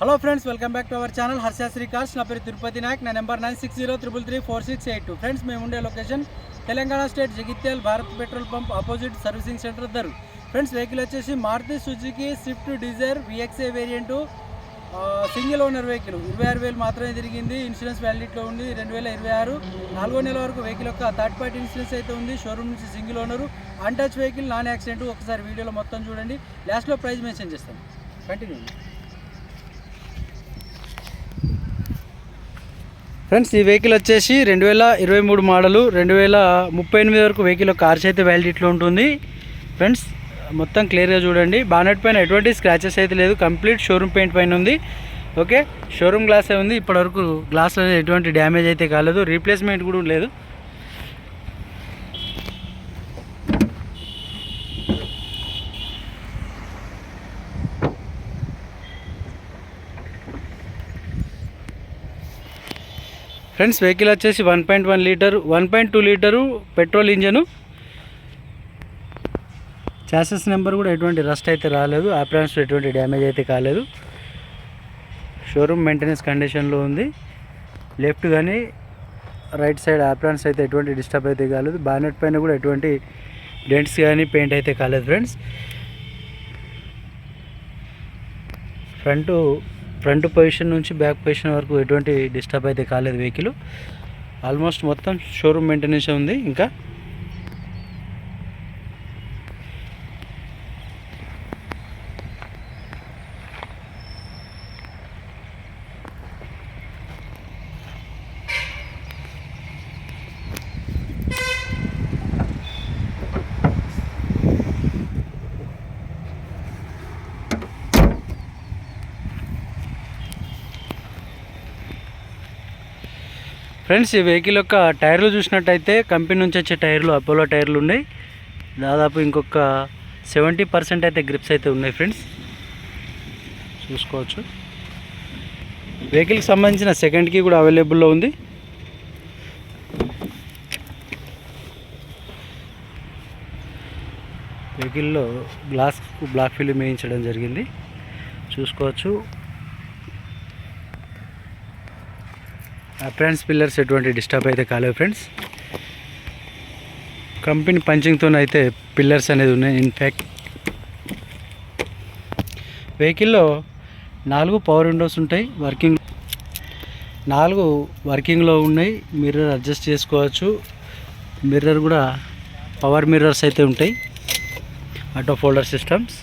Hello friends welcome back to our channel. Harsha Srikash నా పేరు తిరుపతి నాయక్. నా number nine six zero triple three four six eight two. Friends మేము ఉండే location Telangana state Jagtial Bharat petrol pump opposite servicing centre దరు friends vehicle వచ్చేసి Maruti Suzuki Swift Dzire VXA variant single owner vehicle. ఇరవై ఆరు వేలు మాత్రమే తిరిగింది. Insurance వ్యాలిడిటీలో ఉంది. రెండు వేల ఇరవై ఆరు నాలుగో నెల వరకు వెహికల్ యొక్క థర్డ్ పార్టీ ఇన్సూరెన్స్ అయితే ఉంది. షోరూమ్ నుంచి single owner untouch vehicle non accident. ఒకసారి వీడియోలో మొత్తం చూడండి. లాస్ట్లో ప్రైస్ మెన్షన్ చేస్తాను. కంటిన్యూ. ఫ్రెండ్స్ ఈ వెహికల్ వచ్చేసి రెండు వేల ఇరవై మూడు మోడలు రెండు వేల ముప్పై ఎనిమిది వరకు వెహికల్ కార్స్ అయితే వ్యాలిడిటీలో ఉంటుంది. ఫ్రెండ్స్ మొత్తం క్లియర్గా చూడండి. బానెట్ పైన ఎటువంటి స్క్రాచెస్ అయితే లేదు. కంప్లీట్ షోరూమ్ పెయింట్ పైన ఉంది. ఓకే షోరూమ్ గ్లాస్ ఉంది. ఇప్పటివరకు గ్లాస్ అనేది ఎటువంటి డ్యామేజ్ అయితే కాలేదు. రీప్లేస్మెంట్ కూడా లేదు. ఫ్రెండ్స్ వెహికల్ వచ్చేసి one point one litre one point two litre petrol engine. Chassis number కూడా ఎటువంటి రస్ట్ అయితే రాలేదు ఆప్రాన్స్ ఎటువంటి డ్యామేజ్ అయితే కాలేదు. షోరూమ్ మెయింటెనెన్స్ కండిషన్లో ఉంది. లెఫ్ట్ కానీ రైట్ సైడ్ ఆప్రాన్స్ అయితే ఎటువంటి డిస్టర్బ్ అయితే కాలేదు. బానెట్ పైన కూడా ఎటువంటి డెంట్స్ కానీ పెయింట్ అయితే కాలేదు ఫ్రెండ్స్ ఫ్రంట్ ఫ్రంట్ పొజిషన్ నుంచి బ్యాక్ పొజిషన్ వరకు ఎటువంటి డిస్టర్బ్ అయితే కాలేదు వెహికల్. ఆల్మోస్ట్ మొత్తం షోరూమ్ మెయింటెనెన్స్ ఉంది. ఇంకా ఫ్రెండ్స్ ఈ వెహికల్ యొక్క టైర్లు చూసినట్టయితే కంపెనీ నుంచి వచ్చే టైర్లు అపోలో టైర్లు ఉన్నాయి. దాదాపు ఇంకొక సెవెంటీ పర్సెంట్ అయితే గ్రిప్స్ అయితే ఉన్నాయి ఫ్రెండ్స్. చూసుకోవచ్చు. వెహికల్కి సంబంధించిన సెకండ్ కీ కూడా అవైలబుల్లో ఉంది. వెహికల్లో గ్లాస్ బ్లాక్ ఫిల్మ్ వేయించడం జరిగింది. చూసుకోవచ్చు. ఫ్రెండ్స్ పిల్లర్స్ ఎటువంటి డిస్టర్బ్ అయితే కాలేదు ఫ్రెండ్స్ కంపెనీ పంచింగ్తో అయితే పిల్లర్స్ అనేది ఉన్నాయి. ఇన్ఫ్యాక్ట్ వెహికల్లో నాలుగు పవర్ విండోస్ ఉంటాయి. వర్కింగ్ నాలుగు వర్కింగ్లో ఉన్నాయి. మిర్రర్ అడ్జస్ట్ చేసుకోవచ్చు. మిర్రర్ కూడా పవర్ మిర్రర్స్ అయితే ఉంటాయి. Auto folder systems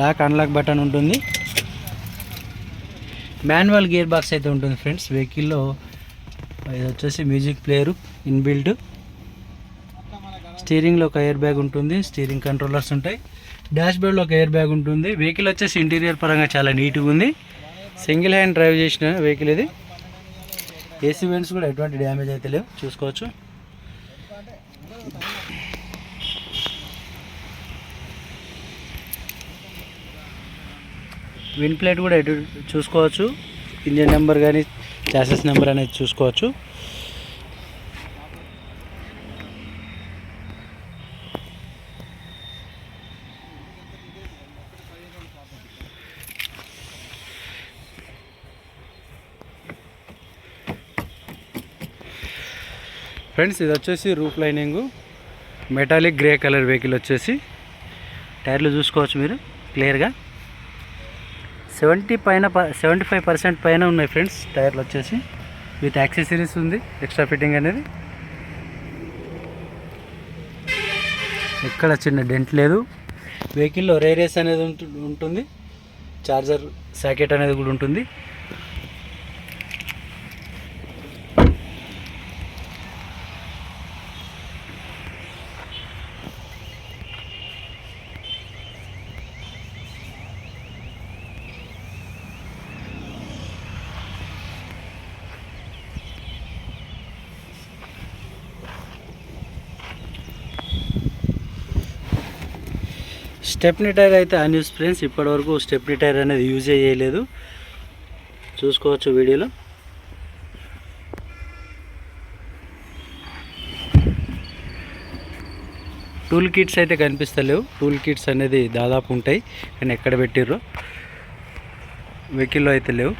lock unlock button ఉంటుంది. మాన్యువల్ గేర్ బాక్స్ అయితే ఉంటుంది ఫ్రెండ్స్. వెహికల్లో ఇది వచ్చేసి మ్యూజిక్ ప్లేయరు ఇన్బిల్డ్. స్టీరింగ్లో ఒక ఎయిర్ బ్యాగ్ ఉంటుంది స్టీరింగ్ కంట్రోలర్స్ ఉంటాయి. డాష్ బోర్డ్లో ఒక ఎయిర్ బ్యాగ్ ఉంటుంది. వెహికల్ వచ్చేసి ఇంటీరియర్ పరంగా చాలా నీట్గా ఉంది. సింగిల్ హ్యాండ్ డ్రైవ్ చేసిన వెహికల్ ఇది. ఏసీ వెంట్స్ కూడా ఎటువంటి డ్యామేజ్ అయితే లేవు. చూసుకోవచ్చు. విన్ ప్లేట్ కూడా ఎటు చూసుకోవచ్చు. ఇంజిన్ నెంబర్ కానీ చాసెస్ నెంబర్ అనేది చూసుకోవచ్చు. ఫ్రెండ్స్ ఇది వచ్చేసి roof lining. Metallic grey colour vehicle వచ్చేసి. టైర్లు చూసుకోవచ్చు మీరు క్లియర్గా. సెవెంటీ పైన సెవెంటీ ఫైవ్ పర్సెంట్ పైన ఉన్నాయి ఫ్రెండ్స్ టైర్లు వచ్చేసి. విత్ యాక్సెసరీస్ ఉంది ఎక్స్ట్రా ఫిట్టింగ్ అనేది. ఎక్కడ చిన్న డెంట్ లేదు. వెహికల్లో రేరేస్ అనేది ఉంటుంది. చార్జర్ సాకెట్ అనేది కూడా ఉంటుంది. స్టెప్నీ టైర్ అయితే అన్యూస్ ఫ్రెండ్స్ ఇప్పటివరకు స్టెప్నీ టైర్ అనేది యూజ్ చేయలేదు. చూసుకోవచ్చు వీడియోలో. టూల్ కిట్స్ అయితే కనిపిస్తలేవు. టూల్ కిట్స్ అనేది దాదాపు ఉంటాయి కానీ ఎక్కడ పెట్టిర్రో? వెహికల్లో అయితే లేవు.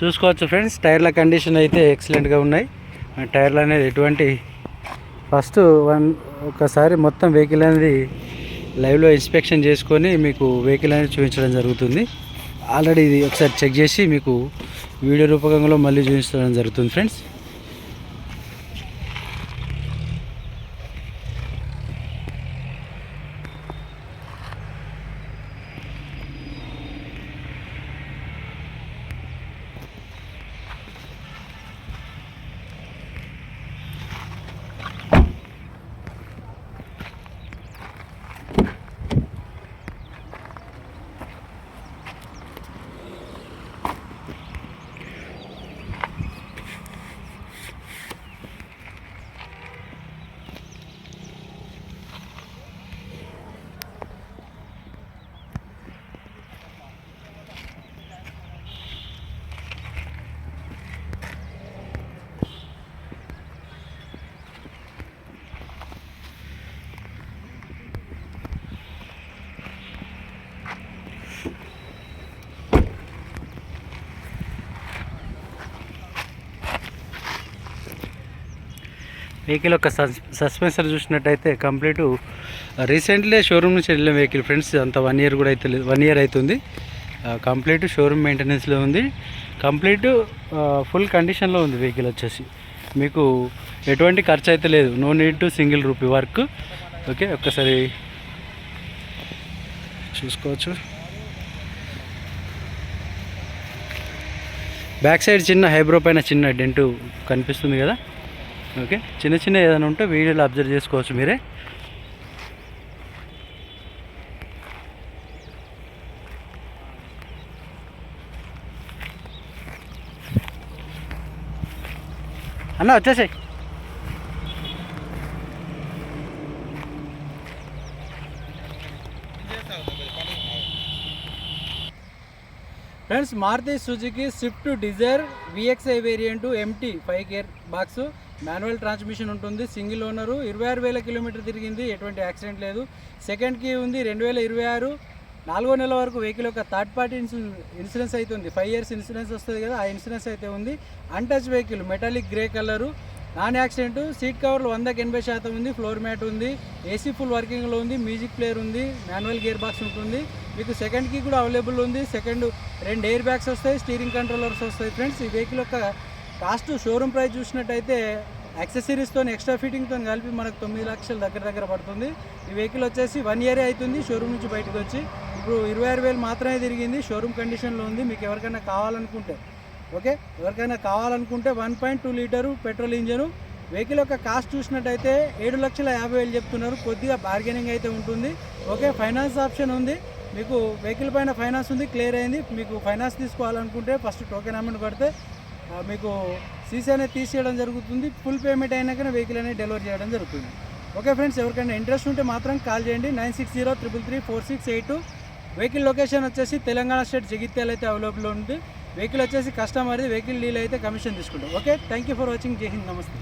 చూసుకోవచ్చు ఫ్రెండ్స్. టైర్ల కండిషన్ అయితే ఎక్సలెంట్గా ఉన్నాయి. టైర్లు అనేది ఎటువంటి ఫస్ట్ వన్ ఒకసారి మొత్తం వెహికల్ అనేది లైవ్లో ఇన్స్పెక్షన్ చేసుకొని మీకు వెహికల్ అనేది చూపించడం జరుగుతుంది. ఆల్రెడీ ఇది ఒకసారి చెక్ చేసి మీకు వీడియో రూపకంలో మళ్ళీ చూపించడం జరుగుతుంది ఫ్రెండ్స్. వెహికల్ యొక్క సస్ సస్పెన్సర్ చూసినట్టయితే కంప్లీట్ రీసెంట్లీ షోరూమ్ నుంచి వెళ్ళిన వెహికల్ ఫ్రెండ్స్ అంత వన్ ఇయర్ కూడా అయితే వన్ ఇయర్ అవుతుంది కంప్లీట్ షోరూమ్ మెయింటెనెన్స్లో ఉంది. కంప్లీట్ ఫుల్ కండిషన్లో ఉంది వెహికల్ వచ్చేసి. మీకు ఎటువంటి ఖర్చు అయితే లేదు. No need to single rupee work. Okay ఒక్కసారి చూసుకోవచ్చు. బ్యాక్ సైడ్ చిన్న హైబ్రో పైన చిన్న డెంటు కనిపిస్తుంది కదా. ఓకే. చిన్న చిన్న ఏదైనా ఉంటే వీడియోలో అబ్జర్వ్ చేసుకోవచ్చు మీరే. అన్న వచ్చేసాయి. Friends Maruti Suzuki Swift Dzire VXI variant MT five gear box manual transmission ఉంటుంది. Single owner. ఇరవై ఆరు వేల కిలోమీటర్ తిరిగింది. ఎటువంటి యాక్సిడెంట్ లేదు. సెకండ్ కీ ఉంది రెండు వేల ఇరవై ఆరు. నాలుగో నెల వరకు వెహికల్ యొక్క థర్డ్ పార్టీ ఇన్సూరెన్స్ అయితే ఉంది ఫైవ్ ఇయర్స్ ఇన్సూరెన్స్ వస్తుంది కదా ఆ ఇన్సూరెన్స్ అయితే ఉంది. Untouch vehicle metallic grey colour. Non accident. Seat కవర్లు వందకి ఎనభై శాతం ఉంది. ఫ్లోర్ మ్యాట్ ఉంది. ఏసీ ఫుల్ వర్కింగ్లో ఉంది. మ్యూజిక్ ప్లేయర్ ఉంది. మాన్యువల్ గేర్ బాక్స్ ఉంటుంది. మీకు సెకండ్ కీ కూడా అవైలబుల్ ఉంది. సెకండ్ రెండు ఎయిర్ బ్యాగ్స్ వస్తాయి. స్టీరింగ్ కంట్రోలర్స్ వస్తాయి. ఫ్రెండ్స్ ఈ వెహికల్ యొక్క కాస్ట్ షోరూమ్ ప్రైస్ చూసినట్టయితే యాక్సెసరీస్తో ఎక్స్ట్రా ఫిట్టింగ్తో కలిపి మనకు తొమ్మిది లక్షల దగ్గర దగ్గర పడుతుంది. ఈ వెహికల్ వచ్చేసి వన్ ఇయరే అవుతుంది షోరూమ్ నుంచి బయటకు వచ్చి. ఇప్పుడు ఇరవై ఆరు వేలు మాత్రమే తిరిగింది షోరూమ్ కండిషన్లో ఉంది. మీకు ఎవరికైనా కావాలనుకుంటే ఓకే? ఎవరికైనా కావాలనుకుంటే one point two litre petrol engine. Vehicle యొక్క కాస్ట్ చూసినట్టయితే ఏడు లక్షల యాభై వేలు చెప్తున్నారు. కొద్దిగా బార్గెనింగ్ అయితే ఉంటుంది. ఓకే? ఫైనాన్స్ ఆప్షన్ ఉంది. మీకు వెహికల్ పైన ఫైనాన్స్ ఉంది క్లియర్ అయింది. మీకు ఫైనాన్స్ తీసుకోవాలనుకుంటే ఫస్ట్ టోకెన్ అమౌంట్ కడితే మీకు సీసీ అనేది తీసేయడం జరుగుతుంది ఫుల్ పేమెంట్ అయినాకనే వెహికల్ అనేది డెలివరీ చేయడం జరుగుతుంది. ఓకే ఫ్రెండ్స్ ఎవరికైనా ఇంట్రెస్ట్ ఉంటే మాత్రం కాల్ చేయండి nine six zero triple three four six eight vehicle location వచ్చేసి తెలంగాణ స్టేట్ జగిత్యాల అయితే అవైలబుల్ ఉంది. వెహికల్ వచ్చేసి కస్టమర్ది వెహికల్ డీల్ అయితే కమిషన్ తీసుకుంటాం. Okay thank you for watching Jai Hind నమస్తే.